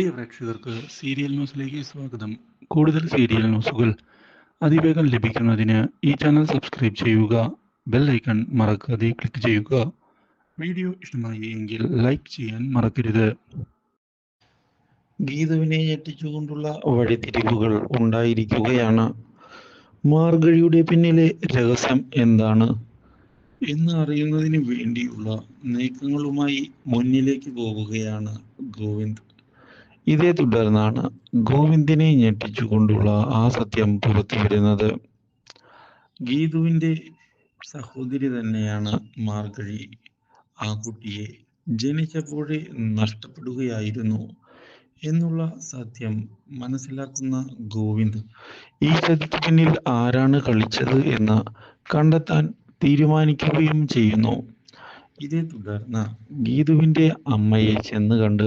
പ്രിയ പ്രേക്ഷകർക്ക് സീരിയൽ ന്യൂസിലേക്ക് സ്വാഗതം. കൂടുതൽ സീരിയൽ ന്യൂസുകൾ അതിവേഗം ലഭിക്കുന്നതിന് ഈ ചാനൽ സബ്സ്ക്രൈബ് ചെയ്യുക ബെൽ ഐക്കൺ മറക്കാതെ ക്ലിക്ക് ചെയ്യുക. വീഡിയോ ഇഷ്ടമായി എങ്കിൽ ലൈക്ക് ചെയ്യാൻ മറക്കരുത്. ഗീതവിനെ ഞെട്ടിച്ചുകൊണ്ടുള്ള വഴിത്തിരിവുകൾ ഉണ്ടായിരിക്കുകയാണ്. മാർഗഴിയുടെ പിന്നിലെ രഹസ്യം എന്താണ്? എന്ന് അറിയുന്നതിന് വേണ്ടിയുള്ള നീക്കങ്ങളുമായി മുന്നിലേക്ക് പോവുകയാണ് ഗോവിന്ദ്. ഇതേ തുടർന്നാണ് ഗോവിന്ദിനെ ഞെട്ടിച്ചുകൊണ്ടുള്ള ആ സത്യം പുറത്തു വരുന്നത്. ഗീതുവിന്റെ സഹോദരി തന്നെയാണ് മാർഗഴി. ആ കുട്ടിയെ ജനിച്ചപ്പോഴേ നഷ്ടപ്പെടുകയായിരുന്നു എന്നുള്ള സത്യം മനസ്സിലാക്കുന്ന ഗോവിന്ദ് ഈ ചതിക്ക് പിന്നിൽ ആരാണ് കളിച്ചത് എന്ന് കണ്ടെത്താൻ തീരുമാനിക്കുകയും ചെയ്യുന്നു. ഇതേ തുടർന്ന് ഗീതുവിന്റെ അമ്മയെ ചെന്ന് കണ്ട്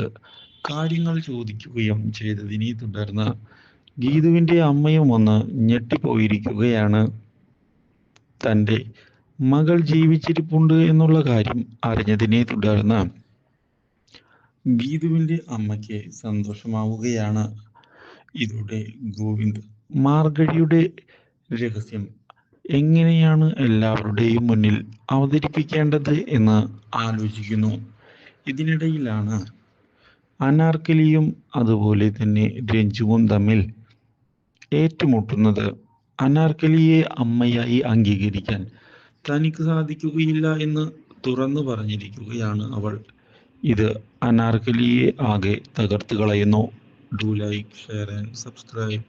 കാര്യങ്ങൾ ചോദിക്കുകയും ചെയ്തതിനെ തുടർന്ന് ഗീതുവിന്റെ അമ്മയും ഒന്ന് ഞെട്ടിപ്പോയിരിക്കുകയാണ്. തന്റെ മകൾ ജീവിച്ചിരിപ്പുണ്ട് എന്നുള്ള കാര്യം അറിഞ്ഞതിനെ തുടർന്ന് ഗീതുവിന്റെ അമ്മയ്ക്ക് സന്തോഷമാവുകയാണ്. ഇതോടെ ഗോവിന്ദ് മാർഗഴിയുടെ രഹസ്യം എങ്ങനെയാണ് എല്ലാവരുടെയും മുന്നിൽ അവതരിപ്പിക്കേണ്ടത് എന്ന് ആലോചിക്കുന്നു. ഇതിനിടയിലാണ് അനാർക്കലിയും അതുപോലെ തന്നെ രഞ്ജുവും തമ്മിൽ ഏറ്റുമുട്ടുന്നത് അനാർക്കലിയെ അമ്മയായി അംഗീകരിക്കാൻ തനിക്ക് സാധിക്കുകയില്ല എന്ന് തുറന്നു പറഞ്ഞിരിക്കുകയാണ് അവൾ. ഇത് അനാർക്കലിയെ ആകെ തകർത്ത് കളയുന്നു. Do like share and subscribe